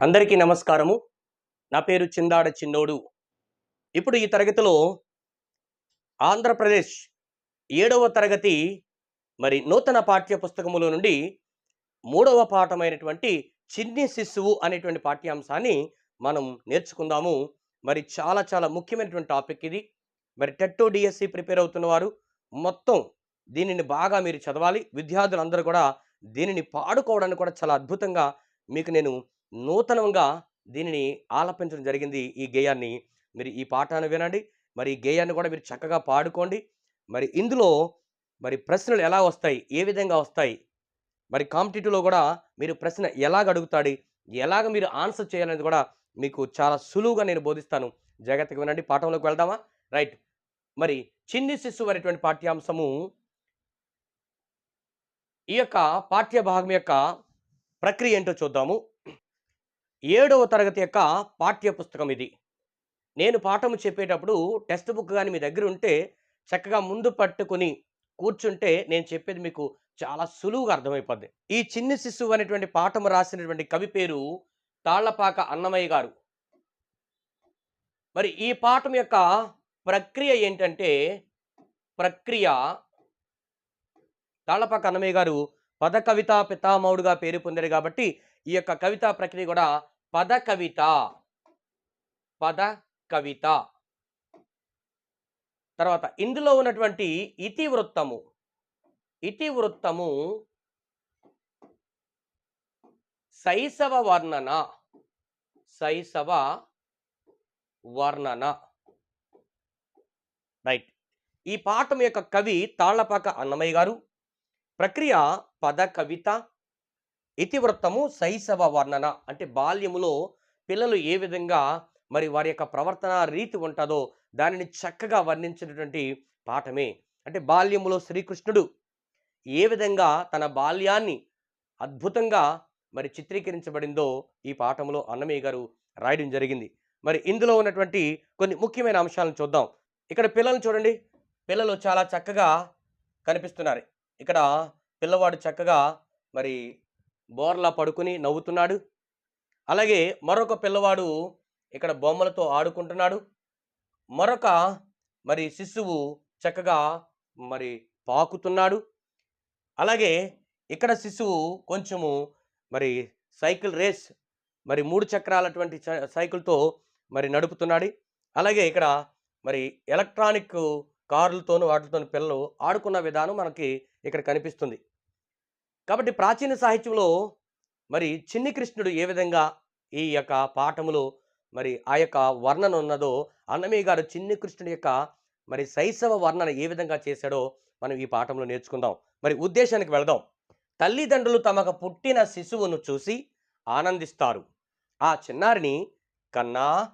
అందరికీ నమస్కారము. నా పేరు చిందాడ చిన్నోడు. ఇప్పుడు ఈ తరగతిలో ఆంధ్రప్రదేశ్ ఏడవ తరగతి మరి నూతన పాఠ్య పుస్తకములో నుండి మూడవ పాఠమైనటువంటి చిన్ని శిశువు అనేటువంటి పాఠ్యాంశాన్ని మనం నేర్చుకుందాము. మరి చాలా చాలా ముఖ్యమైనటువంటి టాపిక్ ఇది. మరి టెట్టో డిఎస్సి ప్రిపేర్ అవుతున్న వారు మొత్తం దీనిని బాగా మీరు చదవాలి. విద్యార్థులందరూ కూడా దీనిని పాడుకోవడానికి కూడా చాలా అద్భుతంగా మీకు నేను నూతనంగా దీనిని ఆలపించడం జరిగింది ఈ గేయాన్ని. మీరు ఈ పాఠాన్ని వినండి. మరి ఈ గేయాన్ని కూడా మీరు చక్కగా పాడుకోండి. మరి ఇందులో మరి ప్రశ్నలు ఎలా వస్తాయి? ఏ విధంగా వస్తాయి? మరి కాంపిటేటివ్లో కూడా మీరు ప్రశ్న ఎలాగ అడుగుతాడు? ఎలాగ మీరు ఆన్సర్ చేయాలనేది కూడా మీకు చాలా సులువుగా నేను బోధిస్తాను. జాగ్రత్తగా వినండి. పాఠంలోకి వెళ్దామా? రైట్. మరి చిన్ని శిశువు అనేటువంటి పాఠ్యాంశము ఈ యొక్క పాఠ్య భాగం యొక్క ప్రక్రియ ఏంటో చూద్దాము. ఏడవ తరగతి యొక్క పాఠ్య పుస్తకం ఇది. నేను పాఠము చెప్పేటప్పుడు టెక్స్ట్ బుక్ కానీ మీ దగ్గర ఉంటే చక్కగా ముందు పట్టుకుని కూర్చుంటే నేను చెప్పేది మీకు చాలా సులువుగా అర్థమైపోద్ది. ఈ చిన్ని శిశువు అనేటువంటి పాఠము రాసినటువంటి కవి పేరు తాళ్ళపాక అన్నమయ్య గారు. మరి ఈ పాఠం యొక్క ప్రక్రియ ఏంటంటే ప్రక్రియ తాళ్ళపాక అన్నమయ్య గారు పద కవితా పితామౌడుగా పేరు పొందారు కాబట్టి ఈ యొక్క కవితా ప్రక్రియ కూడా పద కవిత. పద కవిత. తర్వాత ఇందులో ఉన్నటువంటి ఇతివృత్తము. ఇతివృత్తము శైశవ వర్ణన. శైశవ వర్ణన. రైట్. ఈ పాఠం యొక్క కవి తాళ్ళపాక అన్నమయ్య గారు. ప్రక్రియ పద కవిత. ఇతివృత్తము శైశవ వర్ణన. అంటే బాల్యములో పిల్లలు ఏ విధంగా మరి వారి యొక్క ప్రవర్తన రీతి ఉంటుందో దానిని చక్కగా వర్ణించినటువంటి పాఠమే. అంటే బాల్యములో శ్రీకృష్ణుడు ఏ విధంగా తన బాల్యాన్ని అద్భుతంగా మరి చిత్రీకరించబడిందో ఈ పాఠంలో అన్నమయ్య గారు రాయడం జరిగింది. మరి ఇందులో ఉన్నటువంటి కొన్ని ముఖ్యమైన అంశాలను చూద్దాం. ఇక్కడ పిల్లల్ని చూడండి. పిల్లలు చాలా చక్కగా కనిపిస్తున్నారు. ఇక్కడ పిల్లవాడు చక్కగా మరి బోర్లా పడుకుని నవ్వుతున్నాడు. అలాగే మరొక పిల్లవాడు ఇక్కడ బొమ్మలతో ఆడుకుంటున్నాడు. మరొక మరి శిశువు చక్కగా మరి పాకుతున్నాడు. అలాగే ఇక్కడ శిశువు కొంచెము మరి సైకిల్ రేస్ మరి మూడు చక్రాలటువంటి సైకిల్తో మరి నడుపుతున్నాడు. అలాగే ఇక్కడ మరి ఎలక్ట్రానిక్ కార్లతోనూ వాటితోనూ పిల్లలు ఆడుకున్న విధానం మనకి ఇక్కడ కనిపిస్తుంది. కాబట్టి ప్రాచీన సాహిత్యంలో మరి చిన్ని కృష్ణుడు ఏ విధంగా ఈ యొక్క పాఠములో మరి ఆ యొక్క వర్ణన ఉన్నదో అన్నమయ్య గారు చిన్ని కృష్ణుడి యొక్క మరి శైశవ వర్ణన ఏ విధంగా చేశాడో మనం ఈ పాఠంలో నేర్చుకుందాం. మరి ఉద్దేశానికి వెళదాం. తల్లిదండ్రులు తమకు పుట్టిన శిశువును చూసి ఆనందిస్తారు. ఆ చిన్నారిని కన్నా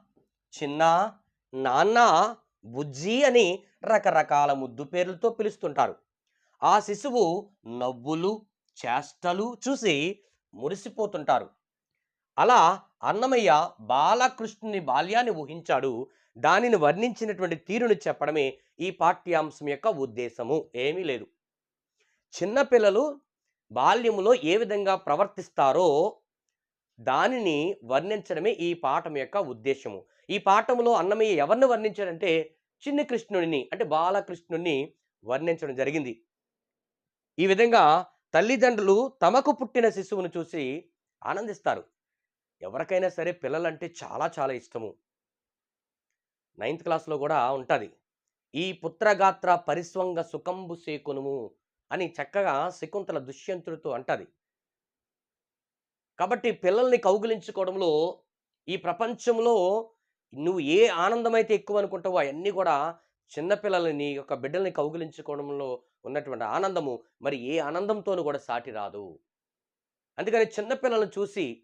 చిన్న నాన్న బుజ్జి అని రకరకాల ముద్దు పేర్లతో పిలుస్తుంటారు. ఆ శిశువు నవ్వులు చేష్టలు చూసి మురిసిపోతుంటారు. అలా అన్నమయ్య బాలకృష్ణుని బాల్యాన్ని ఊహించాడు. దానిని వర్ణించినటువంటి తీరును చెప్పడమే ఈ పాఠ్యాంశం యొక్క ఉద్దేశము. ఏమీ లేదు. చిన్నపిల్లలు బాల్యములో ఏ విధంగా ప్రవర్తిస్తారో దానిని వర్ణించడమే ఈ పాఠం యొక్క ఉద్దేశము. ఈ పాఠములో అన్నమయ్య ఎవరిని వర్ణించాడంటే చిన్ని కృష్ణుడిని అంటే బాలకృష్ణుడిని వర్ణించడం జరిగింది. ఈ విధంగా తల్లిదండ్రులు తమకు పుట్టిన శిశువును చూసి ఆనందిస్తారు. ఎవరికైనా సరే పిల్లలంటే చాలా చాలా ఇష్టము. నైన్త్ క్లాస్లో కూడా ఉంటుంది. ఈ పుత్రగాత్ర పరిస్వంగ సుఖంబు సేకునుము అని చక్కగా శకుంతల దుష్యంతుడితో అంటది. కాబట్టి పిల్లల్ని కౌగులించుకోవడంలో ఈ ప్రపంచంలో నువ్వు ఏ ఆనందమైతే ఎక్కువ అనుకుంటావో అవన్నీ కూడా చిన్నపిల్లల్ని నీ యొక్క బిడ్డల్ని కౌగులించుకోవడంలో ఉన్నటువంటి ఆనందము మరి ఏ ఆనందంతోనూ కూడా సాటి రాదు. అందుకని చిన్నపిల్లలను చూసి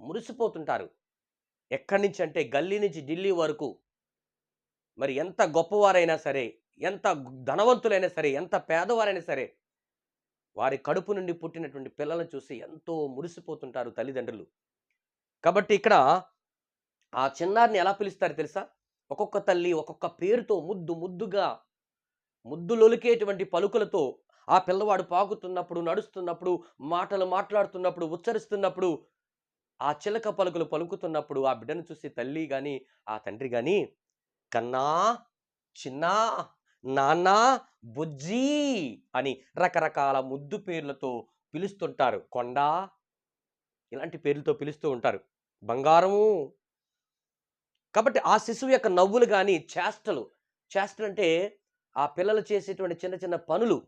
మురిసిపోతుంటారు. ఎక్కడి నుంచి అంటే గల్లీ నుంచి ఢిల్లీ వరకు మరి ఎంత గొప్పవారైనా సరే ఎంత ధనవంతులైనా సరే ఎంత పేదవారైనా సరే వారి కడుపు నుండి పుట్టినటువంటి పిల్లలను చూసి ఎంతో మురిసిపోతుంటారు తల్లిదండ్రులు. కాబట్టి ఇక్కడ ఆ చిన్నారిని ఎలా పిలుస్తారు తెలుసా? ఒక్కొక్క తల్లి ఒక్కొక్క పేరుతో ముద్దు ముద్దుగా ముద్దులొలికేటువంటి పలుకులతో ఆ పిల్లవాడు పాకుతున్నప్పుడు నడుస్తున్నప్పుడు మాటలు మాట్లాడుతున్నప్పుడు ఉచ్చరిస్తున్నప్పుడు ఆ చిలక పలుకులు పలుకుతున్నప్పుడు ఆ బిడ్డను చూసి తల్లి కానీ ఆ తండ్రి కానీ కన్నా చిన్నా నాన్న బుజ్జి అని రకరకాల ముద్దు పేర్లతో పిలుస్తుంటారు. కొండ ఇలాంటి పేర్లతో పిలుస్తూ ఉంటారు. బంగారము. కాబట్టి ఆ శిశువు యొక్క నవ్వులు కానీ చేష్టలు. చేష్టలు అంటే ఆ పిల్లలు చేసేటువంటి చిన్న చిన్న పనులు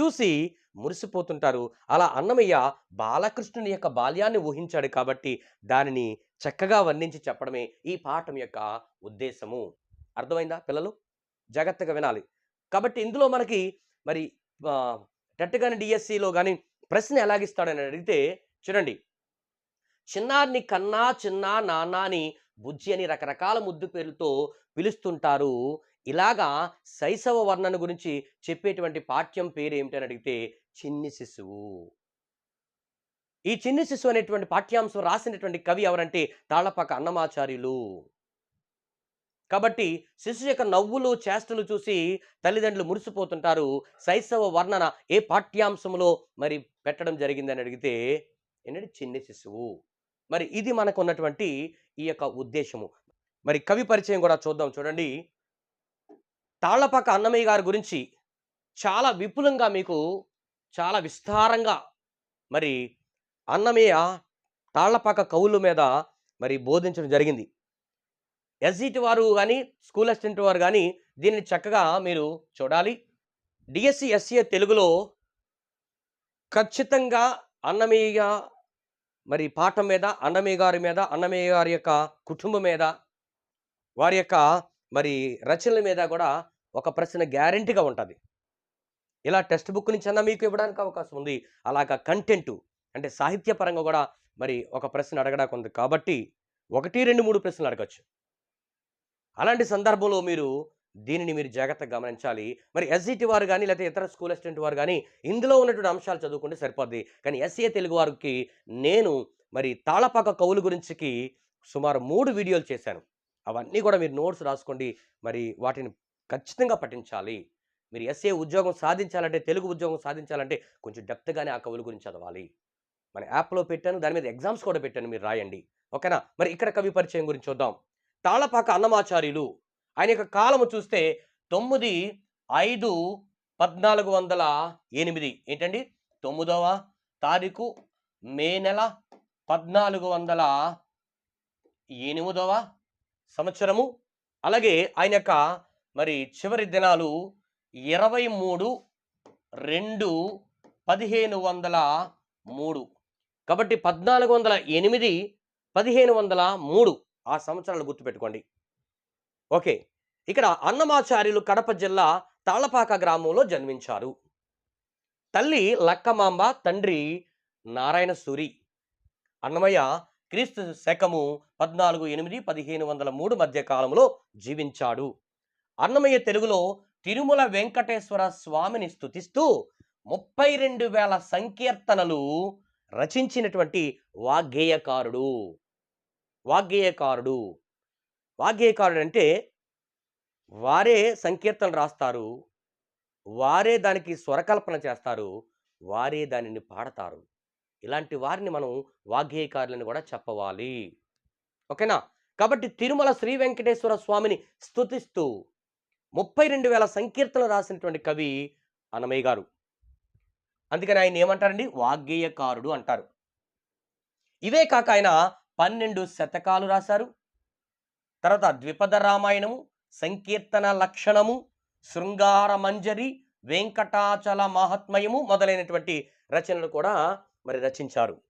చూసి మురిసిపోతుంటారు. అలా అన్నమయ్య బాలకృష్ణుని యొక్క బాల్యాన్ని ఊహించాడు కాబట్టి దానిని చక్కగా వర్ణించి చెప్పడమే ఈ పాఠం యొక్క ఉద్దేశము. అర్థమైందా పిల్లలు? జాగ్రత్తగా వినాలి. కాబట్టి ఇందులో మనకి మరి టెట్ కానీ డిఎస్సిలో కానీ ప్రశ్న ఎలాగిస్తాడని అడిగితే చూడండి. చిన్నారిని కన్నా చిన్న నాన్న అని బుజ్జి అని రకరకాల ముద్దు పేర్లతో పిలుస్తుంటారు. ఇలాగా శైశవ వర్ణన గురించి చెప్పేటువంటి పాఠ్యం పేరు ఏమిటని అడిగితే చిన్ని శిశువు. ఈ చిన్ని శిశువు అనేటువంటి పాఠ్యాంశం రాసినటువంటి కవి ఎవరంటే తాళపాక అన్నమాచార్యులు. కాబట్టి శిశు యొక్క నవ్వులు చేష్టలు చూసి తల్లిదండ్రులు మురిసిపోతుంటారు. శైశవ వర్ణన ఏ పాఠ్యాంశంలో మరి పెట్టడం జరిగిందని అడిగితే ఏంటంటే చిన్ని శిశువు. మరి ఇది మనకు ఉన్నటువంటి ఈ యొక్క ఉద్దేశము. మరి కవి పరిచయం కూడా చూద్దాం చూడండి. తాళ్ళపాక అన్నమయ్య గారి గురించి చాలా విపులంగా మీకు చాలా విస్తారంగా మరి అన్నమయ్య తాళ్ళపాక కవుల మీద మరి బోధించడం జరిగింది. ఎస్జిటి వారు కానీ స్కూల్ అసిస్టెంట్ వారు కానీ దీన్ని చక్కగా మీరు చూడాలి. డిఎస్సి ఎస్సీఏ తెలుగులో ఖచ్చితంగా అన్నమయ్య మరి పాఠం మీద అన్నమయ్య గారి మీద అన్నమయ్య గారి యొక్క కుటుంబం మీద వారి యొక్క మరి రచనల మీద కూడా ఒక ప్రశ్న గ్యారంటీగా ఉంటుంది. ఇలా టెక్స్ట్ బుక్ నుంచి అన్నా మీకు ఇవ్వడానికి అవకాశం ఉంది. అలాగా కంటెంట్ అంటే సాహిత్యపరంగా కూడా మరి ఒక ప్రశ్న అడగడానికి ఉంది. కాబట్టి ఒకటి రెండు మూడు ప్రశ్నలు అడగచ్చు. అలాంటి సందర్భంలో మీరు దీనిని మీరు జాగ్రత్తగా గమనించాలి. మరి ఎస్ఈటి వారు కానీ లేకపోతే ఇతర స్కూల్ అసిస్టెంట్ వారు కానీ ఇందులో ఉన్నటువంటి అంశాలు చదువుకుంటే సరిపోద్ది. కానీ ఎస్ఏ తెలుగు వారికి నేను మరి తాళపాక కవుల గురించికి సుమారు మూడు వీడియోలు చేశాను. అవన్నీ కూడా మీరు నోట్స్ రాసుకోండి. మరి వాటిని ఖచ్చితంగా పఠించాలి. మీరు ఎస్ఏ ఉద్యోగం సాధించాలంటే తెలుగు ఉద్యోగం సాధించాలంటే కొంచెం డెప్త్గానే ఆ కవుల గురించి చదవాలి. మన యాప్లో పెట్టాను దాని మీద ఎగ్జామ్స్ కూడా పెట్టాను మీరు రాయండి. ఓకేనా? మరి ఇక్కడ కవి పరిచయం గురించి చూద్దాం. తాళపాక అన్నమాచార్యులు. ఆయన యొక్క కాలము చూస్తే తొమ్మిది ఐదు పద్నాలుగు వందల ఎనిమిది. ఏంటండి? తొమ్మిదవ తారీఖు మే నెల పద్నాలుగు వందల ఎనిమిదవ సంవత్సరము. అలాగే ఆయన యొక్క మరి చివరి దినాలు ఇరవై మూడు రెండు పదిహేను వందల మూడు. కాబట్టి పద్నాలుగు వందల ఎనిమిది పదిహేను వందల మూడు ఆ సంవత్సరాలు గుర్తుపెట్టుకోండి. ఓకే. ఇక్కడ అన్నమాచార్యులు కడప జిల్లా తాళపాక గ్రామంలో జన్మించారు. తల్లి లక్కమాంబ తండ్రి నారాయణ సూరి. అన్నమయ్య క్రీస్తు శకము పద్నాలుగు ఎనిమిది పదిహేను వందల మూడు మధ్య కాలంలో జీవించాడు. అన్నమయ్య తెలుగులో తిరుమల వెంకటేశ్వర స్వామిని స్తుతిస్తూ ముప్పై రెండు వేల సంకీర్తనలు రచించినటువంటి వాగ్గేయకారుడు. వాగ్గేయకారుడు. వాగ్గేయకారుడు అంటే వారే సంకీర్తనలు రాస్తారు వారే దానికి స్వరకల్పన చేస్తారు వారే దానిని పాడతారు. ఇలాంటి వారిని మనం వాగ్గేయకారులని కూడా చెప్పవాలి. ఓకేనా? కాబట్టి తిరుమల శ్రీ వెంకటేశ్వర స్వామిని స్థుతిస్తూ ముప్పై రెండు వేల సంకీర్తనలు రాసినటువంటి కవి అనమయ్య గారు. అందుకని ఆయన ఏమంటారండి? వాగ్గేయకారుడు అంటారు. ఇవే కాక ఆయన పన్నెండు శతకాలు రాశారు. తర్వాత ద్విపద రామాయణము సంకీర్తన లక్షణము శృంగార మంజరి వెంకటాచల మహాత్మయము మొదలైనటువంటి రచనలు కూడా మరి రచించారు.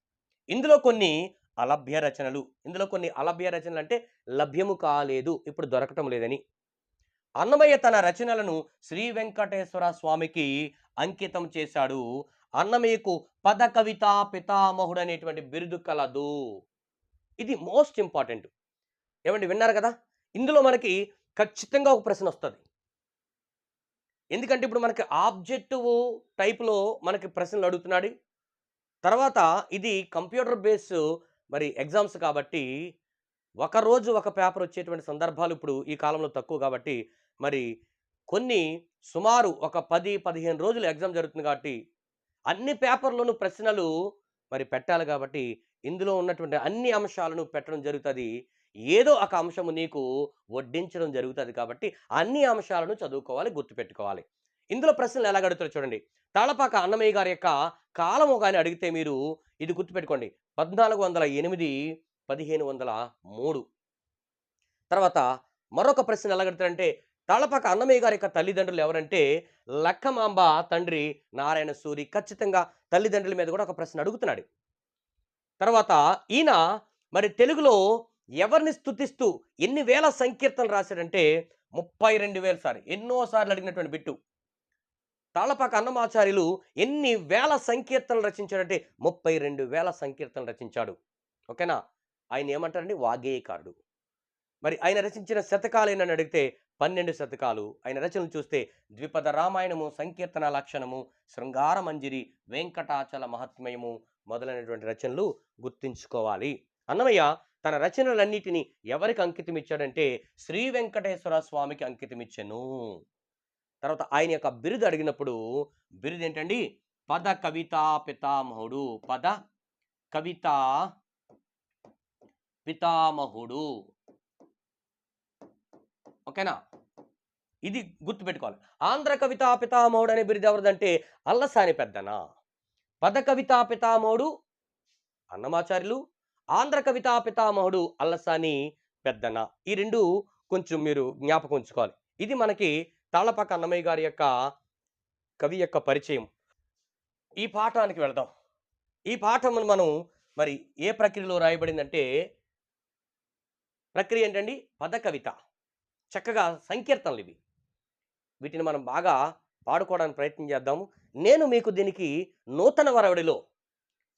ఇందులో కొన్ని అలభ్య రచనలు. ఇందులో కొన్ని అలభ్య రచనలు అంటే లభ్యము కాలేదు ఇప్పుడు దొరకటం లేదని. అన్నమయ్య తన రచనలను శ్రీ వెంకటేశ్వర స్వామికి అంకితం చేశాడు. అన్నమయ్యకు పద కవిత పితామహుడు అనేటువంటి బిరుదు కలదు. ఇది మోస్ట్ ఇంపార్టెంట్. ఏమండి విన్నారు కదా? ఇందులో మనకి ఖచ్చితంగా ఒక ప్రశ్న వస్తుంది. ఎందుకంటే ఇప్పుడు మనకి ఆబ్జెక్టివ్ టైప్లో మనకి ప్రశ్నలు అడుగుతున్నాడు. తర్వాత ఇది కంప్యూటర్ బేస్ మరి ఎగ్జామ్స్ కాబట్టి ఒకరోజు ఒక పేపర్ వచ్చేటువంటి సందర్భాలు ఇప్పుడు ఈ కాలంలో తక్కువ కాబట్టి మరి కొన్ని సుమారు ఒక పది పదిహేను రోజులు ఎగ్జామ్ జరుగుతుంది కాబట్టి అన్ని పేపర్లోనూ ప్రశ్నలు మరి పెట్టాలి కాబట్టి ఇందులో ఉన్నటువంటి అన్ని అంశాలను పెట్టడం జరుగుతుంది. ఏదో ఒక అంశము నీకు వడ్డించడం జరుగుతుంది కాబట్టి అన్ని అంశాలను చదువుకోవాలి గుర్తుపెట్టుకోవాలి. ఇందులో ప్రశ్నలు ఎలా అడుగుతారో చూడండి. తాళపాక అన్నమయ్య గారి యొక్క కాలము కానీ అడిగితే మీరు ఇది గుర్తుపెట్టుకోండి. పద్నాలుగు వందల ఎనిమిది పదిహేను వందల మూడు. తర్వాత మరొక ప్రశ్న ఎలా అడుగుతారంటే తాళపాక అన్నమయ్య గారి యొక్క తల్లిదండ్రులు ఎవరంటే లక్కమాంబ తండ్రి నారాయణ సూరి ఖచ్చితంగా తల్లిదండ్రుల మీద కూడా ఒక ప్రశ్న అడుగుతున్నాడు. తర్వాత ఈయన మరి తెలుగులో ఎవరిని స్తుతిస్తూ ఎన్ని వేల సంకీర్తనలు రాశాడంటే ముప్పై రెండు వేల సార్. ఎన్నోసార్లు అడిగినటువంటి బిట్టు. తాళపాక అన్నమాచార్యులు ఎన్ని వేల సంకీర్తనలు రచించాడంటే ముప్పై రెండు వేల సంకీర్తనలు రచించాడు. ఓకేనా? ఆయన ఏమంటారండి వాగ్గేయకారుడు. మరి ఆయన రచించిన శతకాలు ఏంటని అడిగితే పన్నెండు శతకాలు. ఆయన రచనలు చూస్తే ద్విపద రామాయణము సంకీర్తన లక్షణము శృంగార మంజిరి వెంకటాచల మహాత్మ్యము మొదలైనటువంటి రచనలు గుర్తుంచుకోవాలి. అన్నమయ్య తన రచనలన్నిటినీ ఎవరికి అంకితం ఇచ్చాడంటే శ్రీ వెంకటేశ్వర స్వామికి అంకితం ఇచ్చాను తర్వాత ఆయన యొక్క బిరుదు అడిగినప్పుడు బిరుదు ఏంటండి? పద కవితా పితామహుడు పద కవితా పితామహుడు. ఓకేనా? ఇది గుర్తుపెట్టుకోవాలి. ఆంధ్ర కవితా పితామహుడు అనే బిరుదు ఎవరిదంటే అల్లసాని పెద్దన? పద కవితా పితామహుడు అన్నమాచార్యులు. ఆంధ్ర కవితా పితామహుడు అల్లసాని పెద్దన? ఈ రెండు కొంచెం మీరు జ్ఞాపకం ఉంచుకోవాలి. ఇది మనకి తాళపాక అన్నమయ్య గారి యొక్క కవి యొక్క పరిచయం. ఈ పాఠానికి వెళదాం. ఈ పాఠమును మనం మరి ఏ ప్రక్రియలో రాయబడిందంటే ప్రక్రియ ఏంటండి? పద కవిత చక్కగా సంకీర్తనలు ఇవి. వీటిని మనం బాగా పాడుకోవడానికి ప్రయత్నం చేద్దాము. నేను మీకు దీనికి నూతన వరవడిలో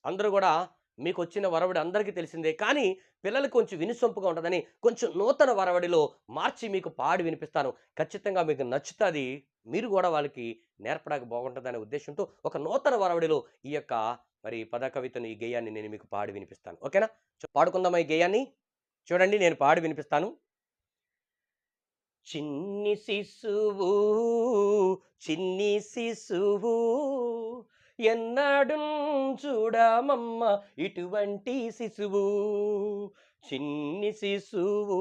అందరూ కూడా మీకు వచ్చిన వరవడి అందరికీ తెలిసిందే. కానీ పిల్లలు కొంచెం వినిసొంపుగా ఉంటుందని కొంచెం నూతన వరవడిలో మార్చి మీకు పాడి వినిపిస్తాను. ఖచ్చితంగా మీకు నచ్చుతుంది. మీరు కూడా వాళ్ళకి నేర్పడానికి బాగుంటుందనే ఉద్దేశంతో ఒక నూతన వరవడిలో ఈ యొక్క మరి పద కవితను ఈ గేయాన్ని నేను మీకు పాడి వినిపిస్తాను. ఓకేనా? పాడుకుందాం పాడుకుందామా ఈ గేయాన్ని? చూడండి నేను పాడి వినిపిస్తాను. చిన్ని శిశువు చిన్ని శిశువు ఎన్నాడు చూడమమ్మ ఇటువంటి శిశువు చిన్ని శిశువు.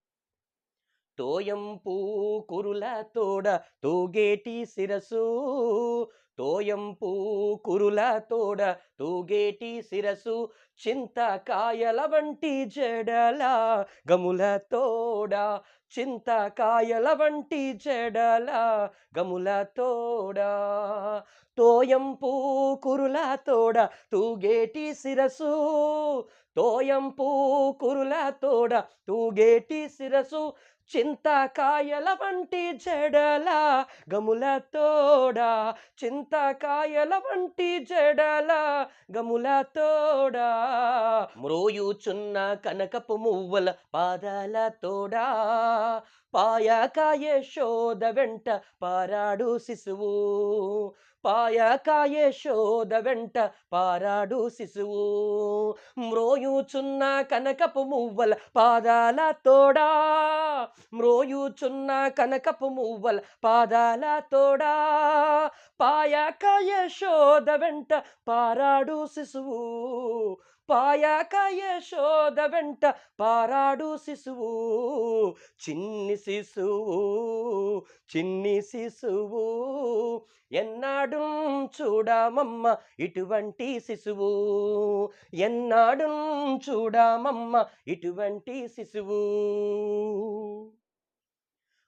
తోయంపూ కురుల తోడ తూగేటి శిరసు. తోయంపూ కురుల తోడ తూగేటి శిరసు. చింతకాయల వంటి జడల గముల తోడ. చింతకాయల వంటి జడల గముల తోడ. తోయంపూ కురుల తోడ తూగేటి శిరసు. తోయంపూ కురుల తోడ తూగేటి శిరసు. చింతకాయల వంటి జడల గముల తోడ. చింతకాయల వంటి జడల గముల తోడ. మ్రోయుచున్న కనకపు మువ్వల పాదాల తోడా. పాయకాయ శోధ వెంట పారాడు శిశువు. పాయకాయ శోధ వెంట పారాడు శిశువు. మ్రోయుచున్న కనకపు మువ్వల పాదాల తోడా. మ్రోయుచున్న కనకపు మువ్వల పాదాల తోడా. పాయకాయ శోధ వెంట పారాడు శిశువు. పాయాక యశోద వెంట పారాడు శిశువు చిన్ని శిశువు చిన్ని శిశువు. ఎన్నాడు చూడమమ్మ ఇటువంటి శిశువు? ఎన్నాడు చూడమమ్మ ఇటువంటి శిశువు?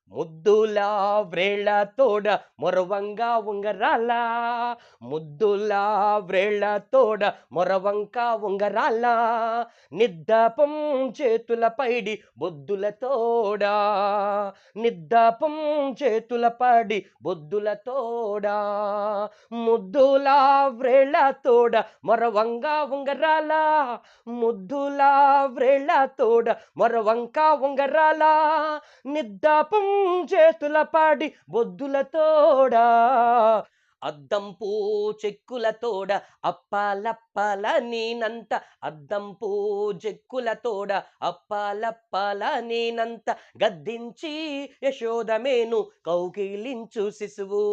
ముద్దులా వ్రేళ్ళ తోడ మొరవంగా ఉంగరాల. ముద్దులా వ్రేళ్ళ తోడ మొరవంక ఉంగరాల. నిద్దపం చేతుల పైడి బొద్దుల తోడా. నిద్దపం చేతుల పడి బొద్దుల తోడా. ముద్దులా వ్రేళ్ళ తోడ మొరవంగా ఉంగరాల. ముద్దులా వ్రేళ్ళ తోడ మొరవంక ఉంగరాల. నిద్దాపం చేతుల పాడి బొద్దుల తోడా అద్దంపు చెక్కుల తోడ అప్పాలప్పాల నేనంత అద్దంపూ చెక్కుల తోడ అప్పాలప్పాల నేనంత గద్దించి యశోదమేను కౌగిలించు శిశువు.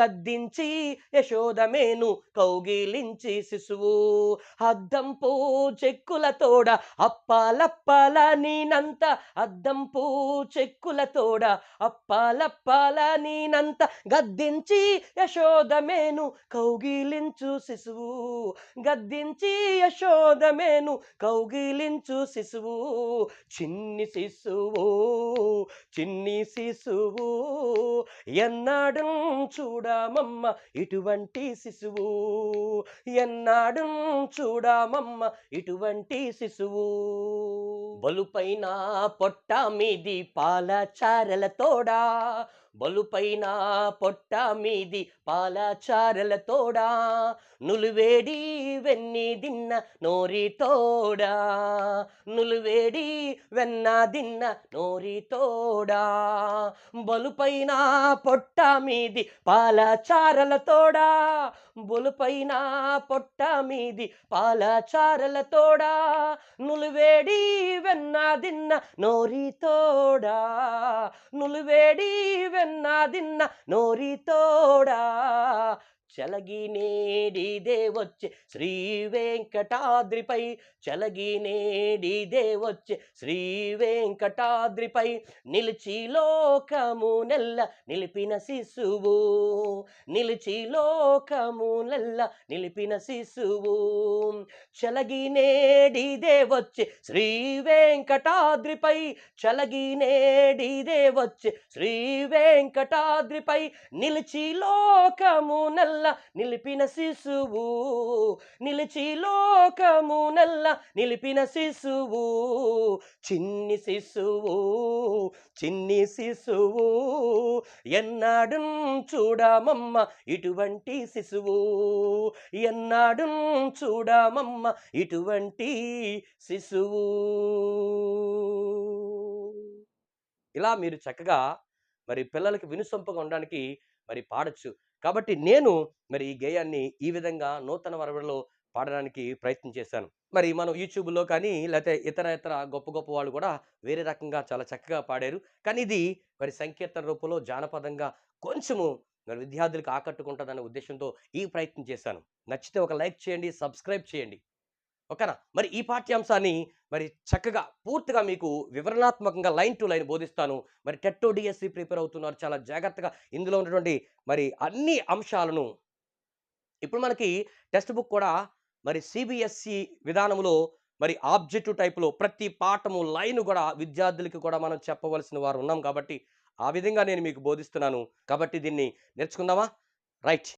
గద్దించి యశోదమేను కౌగిలించి శిశువు. అద్దం చెక్కుల తోడ అప్పాలప్పాల నేనంత అద్దం చెక్కుల తోడ అప్పాలప్పాల నేనంత గద్దించి యశోదమేను కౌగిలించు శిశువు. గద్దించి యశోదమేను కౌగిలించు శిశువు చిన్ని శిశువు చిన్ని శిశువు. ఎన్నాడు చూడమమ్మ ఇటువంటి శిశువు? ఎన్నాడు చూడమమ్మ ఇటువంటి శిశువు? బలుపైన పొట్ట మీది పాల చారల తోడా బలుపైన పొట్ట మీది పాల చారల తోడా నులువేడి వెన్ని దిన్న నోరి తోడా నులువేడి వెన్న దిన్న నోరి తోడా బలుపైన పొట్ట మీది పాల తోడా బొలుపైన పొట్ట మీది పాల తోడా నులువేడి వెన్న దిన్న నోరి తోడా నులువేడి వెన్న దిన్న నోరి తోడా చలగి నేడిదే వచ్చే శ్రీ వెంకటాద్రిపై. చలగి నేడిదే వచ్చే శ్రీ వెంకటాద్రిపై. నిలిచి లోకము నెల్ల నిలిపిన శిశువు. నిలిచి లోకము నెల్ల నిలిపిన శిశువు. చలగి నేడిదే వచ్చే శ్రీ వెంకటాద్రిపై. చలగి నేడిదే వచ్చే శ్రీ వెంకటాద్రిపై. నిలిచి లోకము నల్ల నిలిపిన శిశువు నిలిచి లోకము నల్ల నిలిపిన శిశువు. చిన్ని శిశువు చిన్ని శిశువు ఎన్నాడు చూడమమ్మ ఇటువంటి శిశువు? ఎన్నాడు చూడమమ్మ ఇటువంటి శిశువు? ఇలా మీరు చక్కగా మరి పిల్లలకి వినుసొంపగా ఉండడానికి మరి పాడొచ్చు. కాబట్టి నేను మరి ఈ గేయాన్ని ఈ విధంగా నూతన వరవడిలో పాడడానికి ప్రయత్నం చేశాను. మరి మనం యూట్యూబ్లో కానీ లేకపోతే ఇతర ఇతర గొప్ప గొప్ప వాళ్ళు కూడా వేరే రకంగా చాలా చక్కగా పాడారు. కానీ ఇది మరి సంకీర్తన రూపంలో జానపదంగా కొంచెము మరి విద్యార్థులకు ఆకట్టుకుంటుందనే ఉద్దేశంతో ఈ ప్రయత్నం చేశాను. నచ్చితే ఒక లైక్ చేయండి సబ్స్క్రైబ్ చేయండి. ఓకేనా? మరి ఈ పాఠ్యాంశాన్ని మరి చక్కగా పూర్తిగా మీకు వివరణాత్మకంగా లైన్ టు లైన్ బోధిస్తాను. మరి టెట్టో డిఎస్సి ప్రిపేర్ అవుతున్నారు చాలా జాగ్రత్తగా. ఇందులో ఉన్నటువంటి మరి అన్ని అంశాలను ఇప్పుడు మనకి టెక్స్ట్ బుక్ కూడా మరి సిబిఎస్సి విధానంలో మరి ఆబ్జెక్టివ్ టైప్లో ప్రతి పాఠము లైన్ కూడా విద్యార్థులకి కూడా మనం చెప్పవలసిన వారు ఉన్నాం కాబట్టి ఆ విధంగా నేను మీకు బోధిస్తున్నాను. కాబట్టి దీన్ని నేర్చుకుందామా? రైట్.